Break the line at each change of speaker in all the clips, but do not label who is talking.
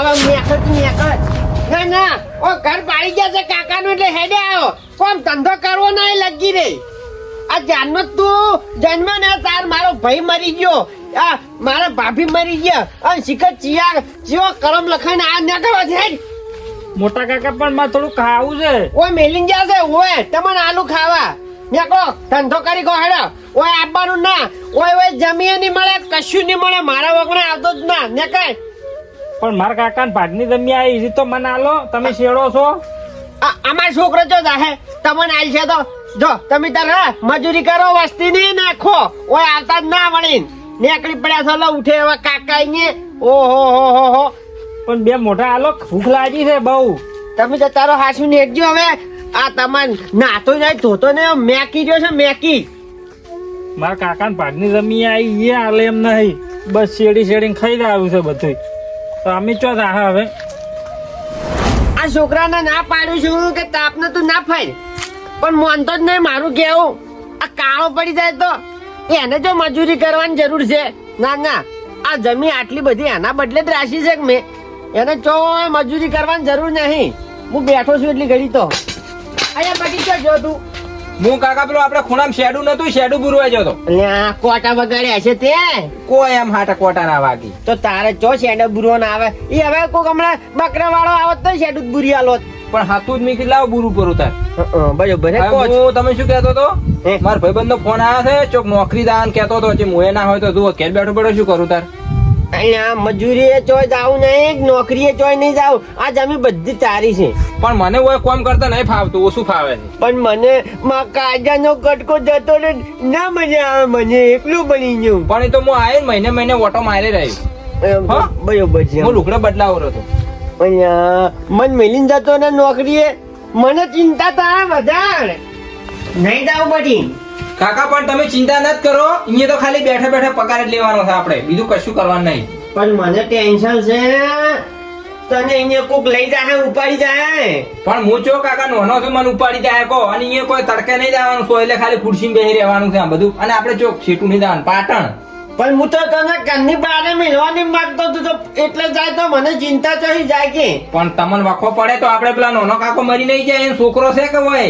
હવે મેકળ તું મેકળ ના ના ઓ ઘર પાડી ગયા છે કાકાનું એટલે હેડે આવ્યો કોમ ધંધો કરવો ના લગી રે આ જાનનો તું જન્મ ને તાર મારો ભાઈ મરી ગયો. આ મારા ભાભી મરી ગયા. અને શિખર ચિયા ચિયો કરમ લખાઈને આ ના કરવા છે
મોટા કાકા પણ મારે થોડું ખાવું છે.
ઓ મેલિંગ ગયા છે ઓય તમને આલુ ખાવા. મેકો ધંધો કરી ગો હેડો. ઓય આપવાનું ના. ઓય ઓય જમીએ નહીં મળે કશું નહીં મળે. મારા વગણે આવતો જ ના. ને કઈ
પણ મારા કાકા ભાગની જમી આવી તો મને આલો. તમે શેડો છો?
અમાર છોકરો જો જાહે તમને આવી છે તો. જો તમે તાર મજૂરી કરો વસ્તી ની નાખો. ઓય આવતા જ ના વળી નેકડી પડ્યા છો લો ઉઠે એવા કાકા ને ઓહો હો હો હો.
પણ બે મોટા આલો ભૂખ લાગી છે બહુ.
તમે તો તારો હાસુ નેકજો હવે. આ તમાર નાતો જાય ધોતો ને મેકી ગયો છે મેકી.
મારા કાકા ભાગની જમી આવી એ હાલે એમ નહીં. બસ શેડી શેડી ખાઈ આવ્યું છે બધું તો ચો રાહ હવે?
આ છોકરાને ના પાડું છું કે તાપને તું ના ફાઈ પણ માનતો જ નહીં મારું કેવું. આ કાળો પડી જાય તો એને જો મજૂરી કરવાની જરૂર છે. ના ના. આ જમી આટલી બધી એના બદલે જ રાશી છે મેં? એને ચો મજૂરી કરવાની જરૂર નહીં. હું બેઠો છું એટલી ઘડી તો. અહીંયા બગીચો જો તું.
હું કાકા પેલો આપડે ખૂણામાં શેડું નતું શેડું બુરવાઈ જતો.
કોટા વગાડ્યા છે તે?
કોઈ એમ હાટા કોટા ના વાગી.
તો તારે ચો શેડો બુરો ના આવે? એ હવે કોક હમણાં બકરા વાળો આવત તો શેડ જ બુરી આલો
પણ હાથું જ મીકી લાવ બુરું કરું તાર.
બરોબર હે
તમે શું કહેતો હતો? મારા ભાઈબંધ નો ફોન આવ્યો છે ચોક નોકરી દાન કહેતો હતો જે મુએ ના હોય તો તું અકેલ બેઠો બેઠો શું કરું તાર?
અહીંયા મજૂરીએ ચોય જાવ નહીં નોકરીએ ચોય નહીં જાવ આ જમીન બધી તારી છે.
પણ મને કોઈ કોમ કરતા નહીં ફાવતું ઓછું ફાવે છે.
પણ મને માં કાજાનો કટકો જતો ને ના મજા આવે મને એકલું બની ગયું.
પણ એ તો હું આયો મહિને મહિને ઓટો મારી રહ્યો.
એમ
હા?
બરોબર છે.
હું લુગડો બદલાવો રહ્યો
અહીંયા મન મેલીને જતો ને નોકરીએ મને ચિંતા તારા વધારે. નહીં દાવ પડી
કાકા પણ તમે ચિંતા ન કરો. અહીંયા તો ખાલી બેઠા બેઠા પગાર જ લેવાનો છે આપણે. બીજું કશું કરવાનું નહીં.
પણ મને ટેન્શન છે. તને અહીંયા કોક લઈ જાય ઉપાડી જાય
પણ હું ચો કાકા નોનો છું મને ઉપાડી જાય કો. અને અહીંયા કોઈ તડકે નહીં જવાનું સો એટલે ખાલી ખુરશી બેસી રહેવાનું છે આ બધું. અને આપણે ચોક છેટું નહીં જવાનું પાટણ.
પણ હું તો તને ઘરની બહાર મિલવાની માંગતો હતો તો એટલે જાય તો મને ચિંતા થઈ જાય કે?
પણ તમને વખો પડે તો આપણે પેલા નોનો કાકો મરી નહીં જાય એનો છોકરો છે કે હોય?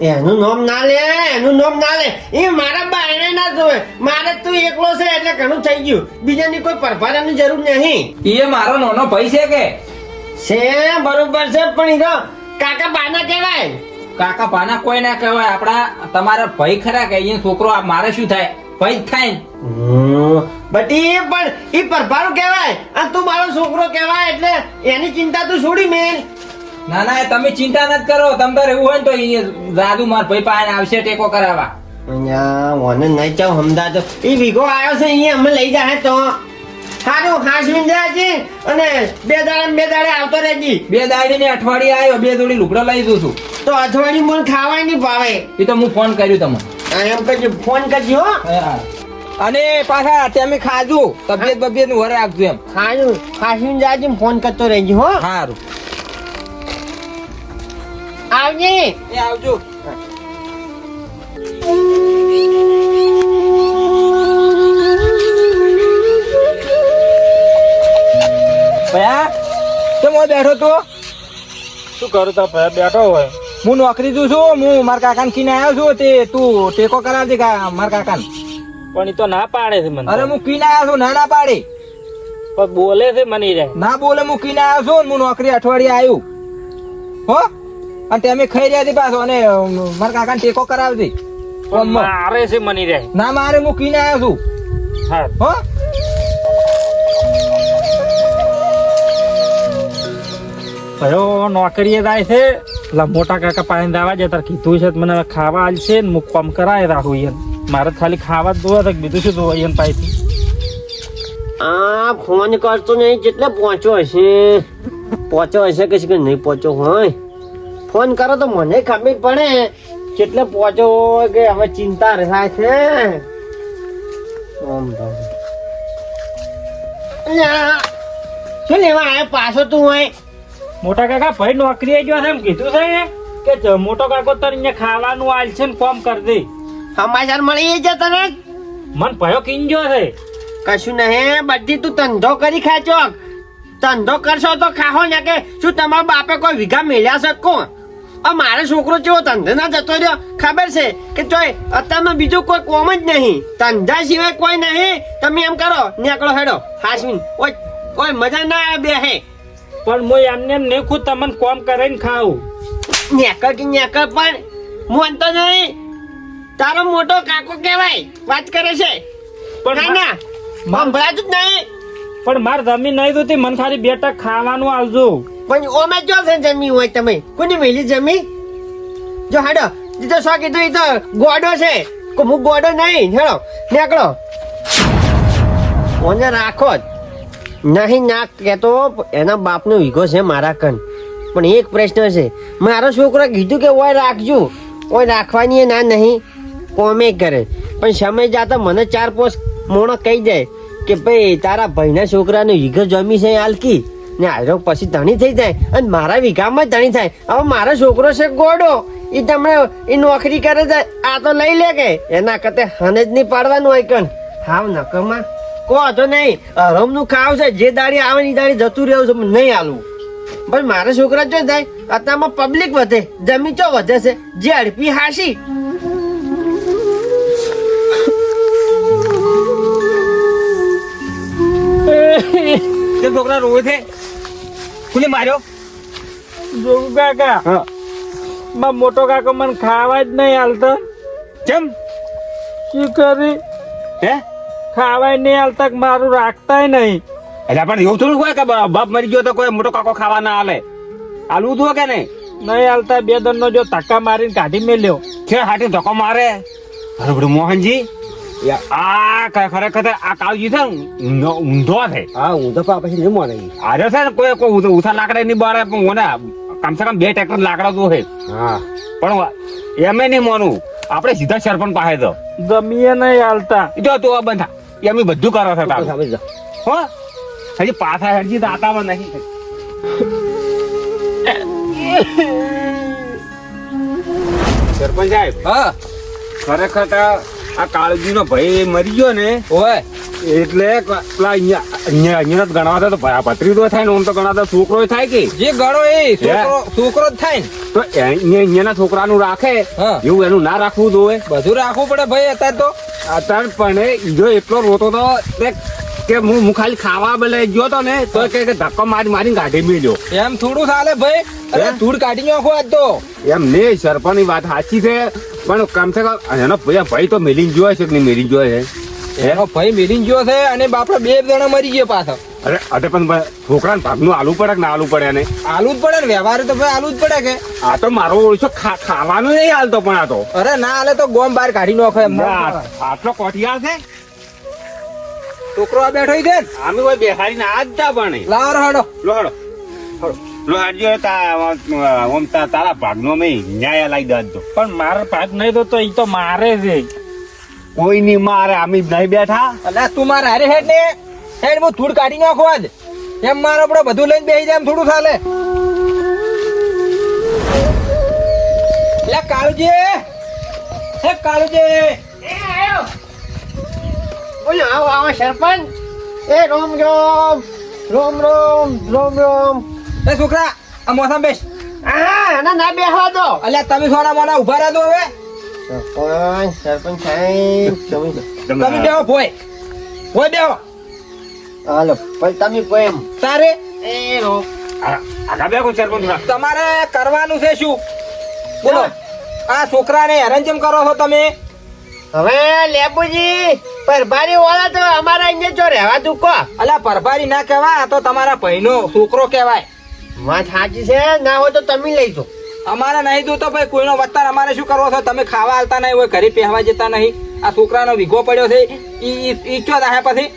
એનું નામ ના લે એનું નામ ના લે. એ મારા બાયણે ના જોવે. મારે તું એકલો છે એટલે ઘણું થઈ ગયું. બીજાની કોઈ પરફારાની જરૂર નહીં.
એ મારો નાનો ભાઈ છે કે?
છે બરોબર છે પણ એ તો કાકા બાના કહેવાય.
કાકા બાના કોઈ ના કહેવાય. આપડા તમારા ભાઈ ખરા કે અહીંયા છોકરો આ મારે શું થાય? ભાઈ થાય
બટી પણ એ પરફારો કહેવાય. અને તું મારો છોકરો કહેવાય એટલે એની ચિંતા તું છોડી મેં
ના ના તમે ચિંતા ન કરો. તમ તારે એવું હોય ને તો એ દાદુ માર ભાઈ પાસે આવશે ટેકો કરાવવા.
અહીંયા ઓને નહીં ચાવ હમદાતો એ વીઘો આવ્યો છે અહીંયા અમે લઈ જાય તો. સારું હાસવીન જાય અને બે દાડે બે દાડે આવતો રહેજી.
બે દાડી ને અઠવાડિયે આવ્યો બે જોડી લુગડો લઈ દઉં છું.
તો અઠવાડિયું મને ખાવાય નહીં ભાવે.
એ તો હું ફોન કર્યું તમને.
એમ કરજો ફોન કરજો હો.
અને પાછા તમે ખાજો તબિયત બબિયત વર રાખજો એમ.
ખાજો હાસવીન જાય છે ફોન કરતો રહેજો હો.
સારું
આવજે.
એ આવજો. ભયા કેમ બેઠો તો
શું કરું તો ભાઈ બેઠો હોય.
હું નોકરી જઉં છું હું મારા કાકાને કીને આવ્યો છું તે તું ટેકો કરાવજે કા મારા કાકાને.
પણ એ તો ના પાડે છે મને.
અરે હું કીને આવ્યો છું ના ના પાડે.
પણ બોલે છે મને રે
ના બોલે હું કીને આવ્યો છું હું નોકરી અઠવાડિયે આવ્યું. હો? અને તમે ખાઈ રહ્યા હતી પાછો અને મારા કાકાને ટેકો કરાવજે.
મારે છે મની રે
ના મારે હું કીને આવ્યો છું.
હા.
હો?
ભયો નોકરીએ જાય છે. પેલા મોટા કાકા પાણી દાવા જે તાર કીધું છે મને ખાવા આલ છે ને મુકવામ કોમ કરાય રાખું યાર મારે તો ખાલી ખાવા જ જોવા બીજું શું જોવા યાર પાસેથી.
આ ફોન કરતો નહીં જેટલે પહોંચ્યો હશે? પહોંચ્યો હશે કે કે નહીં પહોંચ્યો હોય? ફોન કરો તો મને ખબર પડે. કેટલે પહોંચો કે હવે ચિંતા થાય છે. શું લેવા આવ્યો પાછો તું હોય
મોટા કાકા ભાઈ નોકરીએ ગયો છે એમ કીધું છે કે મોટો કાકો તને અહીંયા ખાવાનું આલ છે ને કોમ કરી દે.
સમાચાર મળી જતા તને?
મન ભયો કિંજો છે.
કશું નહીં બધી તું ધંધો કરી ખાચો ધંધો કરશો તો ખાહો ને કે શું તમારા બાપે કોઈ વીઘા મેળ્યા કોણ? આ મારો છોકરો જેવો ધંધા ના જતો રહ્યો? ખબર છે કે તોય અત્યારમાં બીજું કોઈ કોમ જ નહીં. ધંધા સિવાય કોઈ નહીં. તમે એમ કરો નીકળો હેડો. હાસવીન ઓય ઓય મજા ના આવે બે હે.
પણ હું એમને એમ નહીં ખુદ તમને કોમ કરીને ખાવું.
નેકળ કે નેકળ પણ મોનતો નહીં. તારો મોટો કાકો કહેવાય વાત કરે છે.
પણ
ના ના સંભળાતું જ નહીં.
પણ મારે જમીન નહીં જોતી મને ખાલી બેટા ખાવાનું આવજો
પણ ઓમે જો છે જમી હોય તમે કોની મેલી જમી જો હાડો એ તો શો કીધું એ તો ગોડો છે કો હું ગોડો નહીં હેડો નીકળો ઓને રાખો જ નહીં ના કહેતો એના બાપનો વીઘો છે મારા કન પણ એક પ્રશ્ન છે મારો છોકરો કીધું કે ઓય રાખજો ઓય રાખવાની ના નહીં કોમે કરે પણ સમય જાતા મને ચાર પોસ મોણો કહી જાય કે ભાઈ તારા ભાઈના છોકરાનો વીઘો જમી છે હાલકી ને આયરો પછી ધણી થઈ જાય અને મારા વીઘામાં જ ધણી થાય. હવે મારો છોકરો છે ગોડો. એ તમને એ નોકરી કરે છે. આ તો લઈ લે કે. એના કતે હને જ નહીં પાડવાનું હોય કણ. હાવ નકમાં કો તો નહીં. હરમનું ખાવ છે. જે દાડી આવે ને દાડી જતું રહેવું છે. નહીં આલું પણ મારા છોકરા જો થાય. અત્યારમાં પબ્લિક વધે. જમી ચો વધે છે? જે અડપી હાસી.
તે છોકરા રોવે છે? કોને માર્યો?
જોગુ કાકા
હા.
માં મોટો કાકો મને ખાવા જ નહીં આલતા.
કેમ?
શું કરી?
હે?
ખાવાય નહીં હાલતા મારું રાખતાય નહીં.
એટલે પણ એવું થોડું હોય કે બાપ મરી ગયો તો કોઈ મોટો કાકો ખાવા ના હાલે હાલવું તું કે નહીં?
નહીં હાલતા બે દન નો જો ધક્કા મારીને કાઢી મેલ્યો.
છે હાટી ધક્કો મારે. અરે બધું મોહનજી આ ખરેખર આ કાળજી છે ને ઊંધો ઊંધો છે.
હા ઊંધો તો પછી નહીં મળે.
આજે છે ને કોઈ કોઈ ઉધા લાકડા નહીં બારે પણ ઓને કમ સે કમ બે ટ્રેક્ટર લાકડા તો છે.
હા.
પણ એમે નહીં માનું આપણે સીધા સરપંચ પાસે તો
જમીએ નહીં હાલતા.
જો તું આ બંધા એ અમે બધું કરો છો તારું. હો? હજી પાછા હજી દાતામાં નહીં. સરપંચ સાહેબ
હા.
ખરેખર તો કાળજી નો ભાઈ મરી ગયો ને
ઓય.
એટલે પેલા અહીંયા અહીંયા અહીંયા ગણાવતા તો ભત્રીજો થાય ને હું તો ગણાવતા છોકરો થાય કે?
જે ગણો એ છોકરો છોકરો જ થાય ને.
તો અહીંયા અહીંયાના છોકરાનું રાખે. એવું એનું ના રાખવું જોઈએ.
બધું રાખવું પડે ભાઈ અત્યારે તો.
અત્યારે પણ ઈજો એટલો રોતો તો કે હું હું ખાલી ખાવા બલે ગયો તો ને તો કે ધક્કો મારી મારી કાઢી મેલ્યો.
એમ થોડું ચાલે ભાઈ. અરે? ધૂળ કાઢી નાખો આજ તો.
એમ ને સરપંચની વાત સાચી છે. પણ કામ છે એનો ભાઈ ભાઈ તો મેલીન જોયો છે કે નહીં મેલીન જોયો છે?
એનો ભાઈ મેલીન ગયો છે અને બાપડો બે જણા મરી ગયા પાછા.
અરે અટે પણ ભાઈ, છોકરાને ભાગનું આલુ પડે કે ના આલુ પડે ને
આલુ જ પડે ને વ્યવહારે તો ભાઈ આલુ જ પડે કે.
આ તો મારો ઓળશો ખા- ખાવાનું નહીં હાલતો પણ આ તો.
અરે ના હાલે તો ગોમ બહાર કાઢી નાખો એમ.
આટલો કોઠિયાર છે?
છોકરો આ બેઠો છે
આમ કોઈ બેહાડીને આ જ જા પણ
લાવ રહાડો
લો હડો લો હાડજો તા ઓમ તા- તારા ભાગનો મેં ન્યાય લાવી દે
પણ મારો ભાગ નહીં તો એ તો મારે છે.
કોઈ ની મારે અમે નહીં બેઠા?
અલા તું મારે હારે હેડ ને. હેડ હું ધૂળ કાઢી નાખો આજ. એમ મારો આપણે બધું લઈને બેસી જાય એમ થોડું ચાલે લે કાળુજી. હે કાળુજી.
બોલો આવો આવો સરપંચ. એ રોમ રોમ. રોમ રોમ રોમ રોમ.
એ છોકરા આ મોસમ બેસ.
હા ના બેહવા દો.
અલ્યા તમે થોડા મોડા ઊભા રહેજો હવે.
સરપંચ સરપંચ સાહેબ તમે
બેહો ભોય. ભોય બેહો.
હાલો ભાઈ તમે કેમ
તારે?
એ
રો. આગા બે કોઈ સરપંચ
તમારે કરવાનું છે શું? બોલો. આ છોકરાને હેરાન કેમ કરો છો તમે?
હવે લેબુજી પરભારી વાળા તો અમારા અહીંયા જો રહેવા દુકો અલા
અલ્યા પરભારી ના કહેવાય આ તો તમારા ભાઈનો છોકરો કહેવાય.
વાત સાચી છે? ના હોય તો તમે લઈ જો
અમારે નહીં જોતો ભાઈ કોઈનો વત્તર અમારે શું કરવો છો? તમે ખાવા હાલતા નહીં હોય ઘરે પહેવા જતા નહીં. આ છોકરાનો વિઘો પડ્યો છે. ઈ ઈ- ઈ ચો દાહે પછી?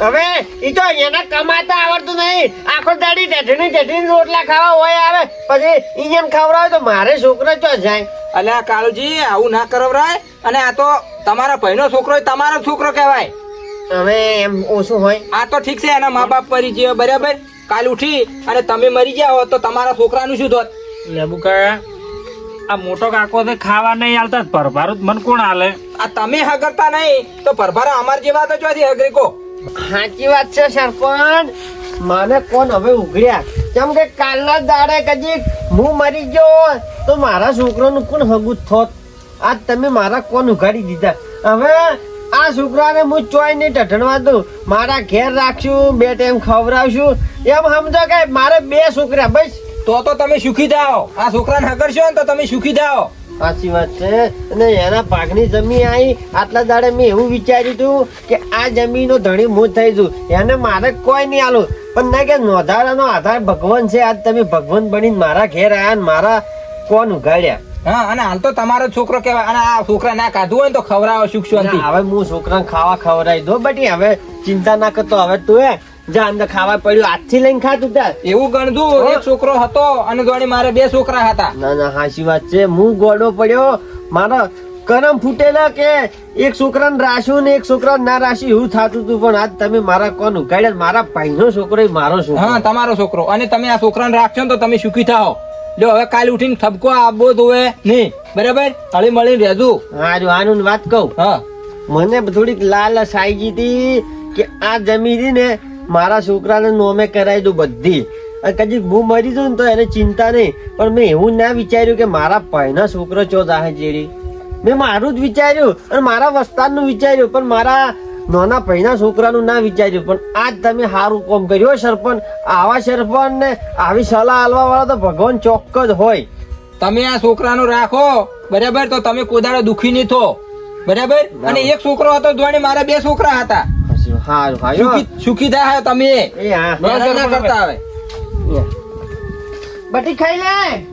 હવે ઈ તો એના કમાતા આવડતું નહીં. આખો દાડી ટેઠણી ટેઠણી રોટલા ખાવા હોય આવે. પછી ઈયન ખવડાવે તો મારે છોકરો ચો જાય?
અલ્યા કાળુજી આવું ના કરવરાય. અને આ તો તમારા ભાઈનો છોકરો તમારો છોકરો કહેવાય.
હવે એમ ઓછું હોય.
આ તો ઠીક છે એના મા બાપ પરિચય બરાબર? કાલ ઉઠી અને તમે મરી ગયા હોત તો તમારા છોકરાનું શું થોત
લેબુ કહે આ મોટો કાકો તો ખાવા નહીં હાલતા પરભારું મને કોણ હાલે
આ તમે હગરતા નહીં તો પરભારા અમાર જેવા તો ચોથી હગરી કો
સાચી વાત છે સરપંચ. મને કોણ હવે ઉઘડ્યા? કેમ કે કાલના દાડે કદી હું મરી ગયો હોત તો મારા છોકરાનું કોણ હગું થોત? આજ તમે મારા કોણ ઉઘાડી દીધા? હવે આ છોકરાને હું ચોઈ નહીં ઢઢણવા દઉં. મારા ઘેર રાખશું બે ટાઈમ ખવડાવશું. એમ સમજો કે મારે બે છોકરા બસ.
તો તો તમે સુખી જાઓ આ છોકરાને હગરશો ને તો તમે સુખી જાઓ
સાચી વાત છે. અને એના પાકની જમીન આવી આટલા દાડે મેં એવું વિચાર્યું હતું કે આ જમીનનો ધણી હું થઈ છું એને મારે કોઈ નહીં આલું. પણ ના કે નોંધાડાનો આધાર ભગવાન છે. આજ તમે ભગવાન બનીને મારા ઘેર આવ્યા ને મારા કોણ ઉગાડ્યા
હા અને હાલ તો તમારો છોકરો કેવાય અને આ છોકરા ના કાઢવું હોય ને તો ખવડાવો સુખ શાંતિ.
હવે હું છોકરાને ખાવા ખવડાવી દો બટી હવે ચિંતા ના કરતો હવે તું એ જા અંદર ખાવા પડ્યું આજથી લઈને ખાતું તાર.
એવું ગણતું એક છોકરો હતો અને જોડે મારે બે છોકરા હતા.
ના ના હાસી વાત છે. હું ગોડો પડ્યો મારો કરમ ફૂટેલા કે એક છોકરાને રાશું ને એક છોકરા ના રાશી એવું થતું હતું પણ આજ તમે મારા કોણ ઉગાડ્યા મારા ભાઈનો છોકરો મારો મારો
હા તમારો છોકરો. અને તમે આ છોકરાને રાખશો ને તો તમે સુખી થાઓ. જો હવે કાલે ઉઠીને ઠપકો આપવો જોવે નહીં. બરાબર? હળી મળીને રહેજો.
હારું આનું વાત કહું.
હા.
મને થોડીક લાલચ આવી ગઈ હતી કે આ જમીન ને મારા છોકરાને નોમે કરાવી દઉં બધી. અને કદી હું મરી જઉં ને તો એને ચિંતા નહીં. પણ મેં એવું ના વિચાર્યું કે મારા ભાઈના છોકરો ચો જાહે જેડી મેં મારું જ વિચાર્યું અને મારા વસ્તારનું વિચાર્યું પણ મારા નાના ભાઈના છોકરાનું ના વિચાર્યું પણ આજ તમે સારું કામ કર્યું સરપંચ. આવા સરપંચ ને આવી સલાહ આલવા વાળા તો ભગવાન ચોક્કસ હોય.
તમે આ છોકરાનું રાખો બરાબર? તો તમે કોદાળો દુખી નહીં થો. બરાબર? અને એક છોકરો હતો જોડે મારા બે છોકરા હતા. સુખી થયા તમે.
બટી ખાઈ લે.